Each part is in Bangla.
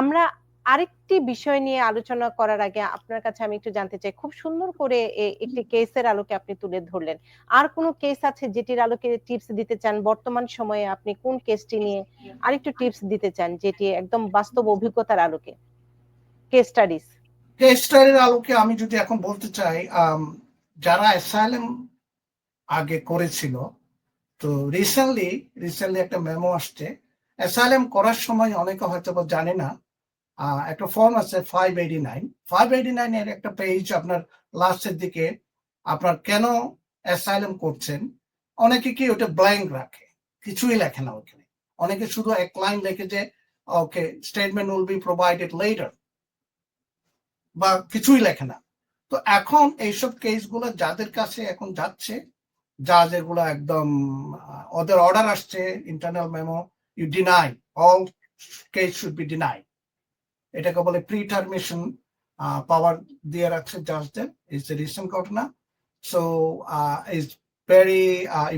আমরা আরেকটি বিষয় নিয়ে আলোচনা করার আগে আপনার কাছে আমি একটু জানতে চাই। খুব সুন্দর করে একটি কেসের আলোকে আপনি তুলে ধরলেন। আর কোন কেস আছে যেটির আলোকে টিপস দিতে চান? বর্তমান সময়ে আপনি কোন কেসটি নিয়ে আরেকটু টিপস দিতে চান যেটি একদম বাস্তব অভিজ্ঞতার আলোকে? Case studies. কেস স্টাডির আলোকে আমি যদি এখন বলতে চাই যারা অ্যাসাইলেম আগে করেছিল, তো রিসেন্টলি রিসেন্টলি একটা মেমো আসছে অ্যাসাইলেম করার সময় অনেকে হয়তো জানে না একটা ফর্ম আছে five eighty nine five eighty nine এর একটা পেজ আপনার লাস্টের দিকে আপনার কেন অ্যাসাইলেম করছেন? অনেকে কি ওটা ব্ল্যাঙ্ক রাখে? কিছুই লেখে না ওখানে। অনেকে শুধু এক লাইন লেখে যে okay statement will be provided letter বা কিছুই লেখে না। তো এখন এইসব কেসগুলো যাদের কাছে এখন যাচ্ছে, যা যেগুলো একদম ওদের অর্ডার আসছে internal memo you deny all case should be deny এটাকে বলে প্রি টার্মিশন পাওয়ার দিয়ে রাখছে জাজদের ইজ এ রিসেন্ট ঘটনা. So is very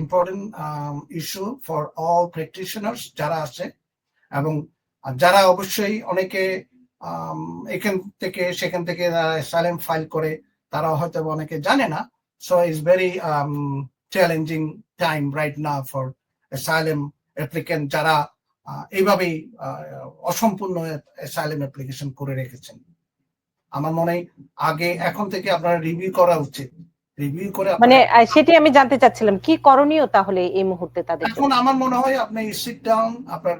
important issue for all practitioners যারা আছে এবং যারা অবশ্যই অনেকে এখান থেকে, সেখান থেকে সাইলেন্ট ফাইল করে তারা হয়তো অনেকে জানে না। So is very challenging time right না ফর অ্যাসাইলেম অ্যাপ্লিকেন্ট যারা এইভাবেই অসম্পূর্ণ অ্যাসাইলেম অ্যাপ্লিকেশন করে রেখেছেন। আমার মনে হয় আগে এখন থেকে আপনারা রিভিউ করা উচিত। রিভিউ করে মানে সেটি আমি জানতে চাচ্ছিলাম কি করণীয় তাহলে এই মুহূর্তে তাদের এখন আমার মনে হয় আপনি সিট ডাউন আপনার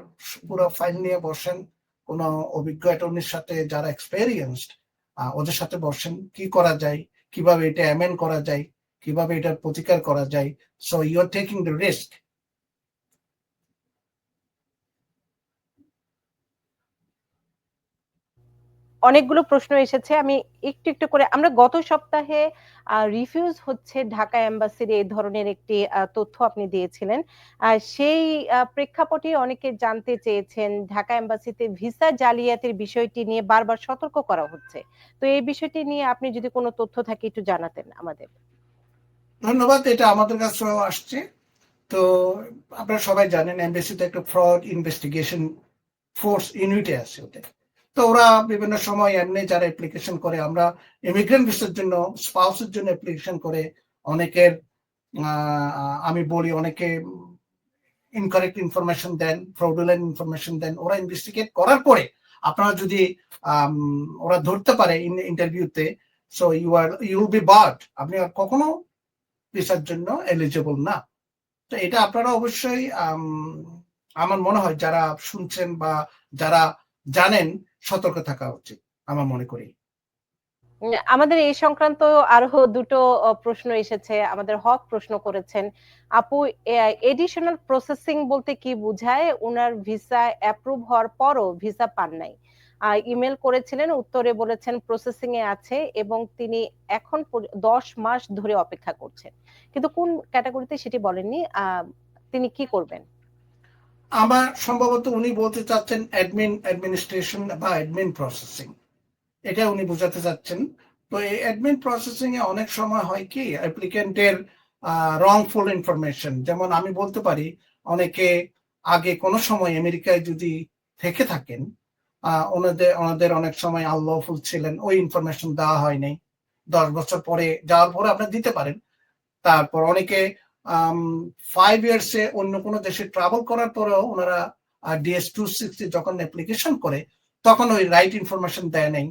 পুরো ফাইল নিয়ে বসেন। কোন অভিজ্ঞ অ্যাটর্নির সাথে যারা এক্সপেরিয়েন্সড ওদের সাথে বসেন। কি করা যায়? কীভাবে এটা অ্যামেন্ড করা যায়? কীভাবে এটার প্রতিকার করা যায়? So you are taking the risk অনেকগুলো প্রশ্ন এসেছে। আমি একটু একটু করে, আমরা গত সপ্তাহে রিফিউজ হচ্ছে ঢাকা এম্বাসির এই ধরনের একটি তথ্য আপনি দিয়েছিলেন। সেই প্রেক্ষাপটে অনেকে জানতে চেয়েছেন ঢাকা এম্বাসিতে ভিসা জালিয়াতির বিষয়টি নিয়ে বারবার সতর্ক করা হচ্ছে। তো এই বিষয়টি নিয়ে আপনি যদি কোনো তথ্য থাকে একটু জানাতেন আমাদের। ধন্যবাদ, এটা আমাদের কাছেও আসছে। তো আপনারা সবাই জানেন এমবেসিতে একটা ফ্রড ইনভেস্টিগেশন ফোর্স ইউনিটে আছে ওদের তো ওরা বিভিন্ন সময় এমনি যারা অ্যাপ্লিকেশন করে, আমরা ইমিগ্রেন্ট ভিসার জন্য স্পাউসের জন্য অ্যাপ্লিকেশন করে, অনেকের আমি বলি অনেকে ইনকারেক্ট ইনফরমেশন দেন ফ্রডুলেন্ট ইনফরমেশন দেন, ওরা ইনভেস্টিগেট করার পরে আপনারা যদি ওরা ধরতে পারে ইন্টারভিউতে so you are you'll be barred আপনি আর কখনো ভিসার জন্য এলিজিবল না। তো এটা আপনারা অবশ্যই আমার মনে হয় যারা শুনছেন বা যারা জানেন, সতর্ক থাকা উচিত, আমার মনে করি। আমাদের এই সংক্রান্ত আরও দুটো প্রশ্ন এসেছে, আমাদের হক প্রশ্ন করেছেন। আপু এডিশনাল প্রসেসিং বলতে কি বোঝায়? ওনার ভিসা অ্যাপ্রুভ হওয়ার পরও ভিসা পান নাই। ইমেল করেছিলেন, উত্তরে বলেছেন প্রসেসিং এ আছে এবং তিনি এখন দশ মাস ধরে অপেক্ষা করছেন। কিন্তু কোন ক্যাটাগরিতে সেটি বলেননি? তিনি কি করবেন? আমার সম্ভবত উনি বলতে চাচ্ছেন অ্যাডমিন অ্যাডমিনিস্ট্রেশন বা অ্যাডমিন প্রসেসিং এটা উনি বোঝাতে চাচ্ছেন। তো এই অ্যাডমিন প্রসেসিং এ অনেক সময় হয় কি অ্যাপ্লিকেন্টের রংফুল ইনফরমেশন যেমন আমি বলতে পারি, অনেকে আগে কোনো সময় আমেরিকায় যদি থেকে থাকেন ওনাদের ওনাদের অনেক সময় আল্লাহফুল ছিলেন, ওই ইনফরমেশন দেওয়া হয়নি। দশ বছর পরে, যাওয়ার পরে আপনি দিতে পারেন। তারপর অনেকে ফাইভ ইয়ার্সে অন্য কোনো দেশে ট্রাভেল করার পরেও ওনারা ডিএস টু সিক্সটি যখন অ্যাপ্লিকেশন করে, তখন ওই রাইট ইনফরমেশন দেয় নেই।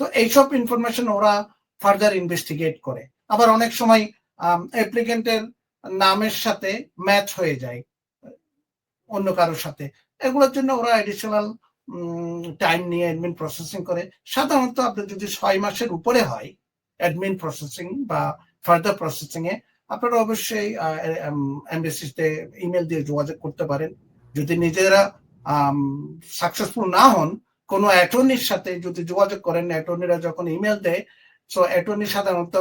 তো এইসব ইনফরমেশন ওরা ফার্দার ইনভেস্টিগেট করে। আবার অনেক সময় অ্যাপ্লিকেন্টের নামের সাথে ম্যাচ হয়ে যায়, অন্য কারোর সাথে। এগুলোর জন্য ওরা এডিশনাল টাইম নিয়ে অ্যাডমিন প্রসেসিং করে। সাধারণত আপনার যদি ছয় মাসের উপরে হয় অ্যাডমিন প্রসেসিং বা ফার্দার প্রসেসিং এ আপনারা অবশ্যই এমবেসিতে ইমেল দিয়ে যোগাযোগ করতে পারেন। যদি নিজেরা সাকসেসফুল না হন কোনো অ্যাটর্নির সাথে যদি যোগাযোগ করেন অ্যাটর্নিরা যখন ইমেল দেয় সো অ্যাটর্নি সাধারণত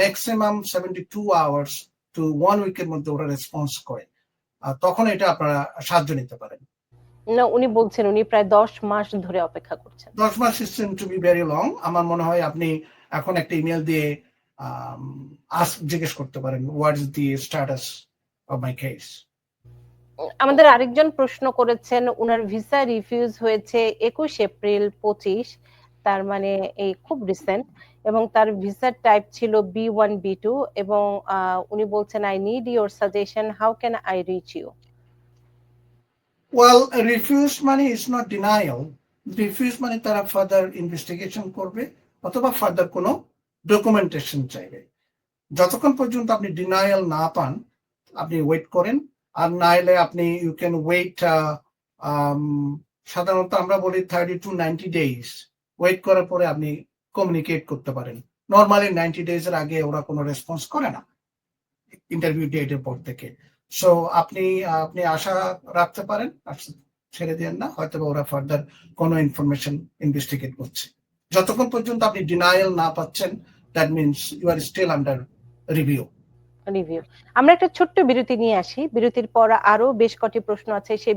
maximum seventy two hours to one উইকের মধ্যে ওরা রেসপন্স করে। তখন এটা আপনারা সাহায্য নিতে পারেন। না উনি বলছেন উনি প্রায় দশ মাস ধরে অপেক্ষা করছেন। দশ মাস is to be very long আমার মনে হয় আপনি এখন একটা ইমেল দিয়ে জিজ্ঞেস করতে পারেন what is the status of my case আমাদের আরেকজন প্রশ্ন করেছেন উনার ভিসা রিফিউজ হয়েছে একুশ এপ্রিল পঁচিশ তার মানে এই খুব রিসেন্ট এবং তার ভিসার টাইপ ছিল বি ওয়ান বি টু এবং উনি বলছেন I need your suggestion how can I reach you well refuse মানে ইজ নট ডিনায়াল রিফিউজ মানে তারা ফার্দার ইনভেস্টিগেশন করবে অথবা ফার্দার কোনো ডকুমেন্টেশন চাইবে। যতক্ষণ পর্যন্ত আপনি ডিনায়াল না পান, আপনি ওয়েট করেন। আর না এলে আপনি ইউ ক্যান ওয়েট সাধারণত আমরা বলি thirty to ninety days wait করার পরে আপনি কমিউনিকেট করতে পারেন। নর্মালি নাইনটি ডেজ এর আগে ওরা কোনো রেসপন্স করে না ইন্টারভিউ ডেটের পর থেকে। সো আপনি আপনি আশা রাখতে পারেন ছেড়ে দেন না হয়তো ওরা ফার্দার কোনো ইনফরমেশন ইনভেস্টিগেট করছে। যতক্ষণ পর্যন্ত আপনি ডিনায়াল না পাচ্ছেন that means you are still under review review আমরা একটা ছোট্ট বিরতি নিয়ে আসি। বিরতির পর আরও বেশ কটি প্রশ্ন আছে সেই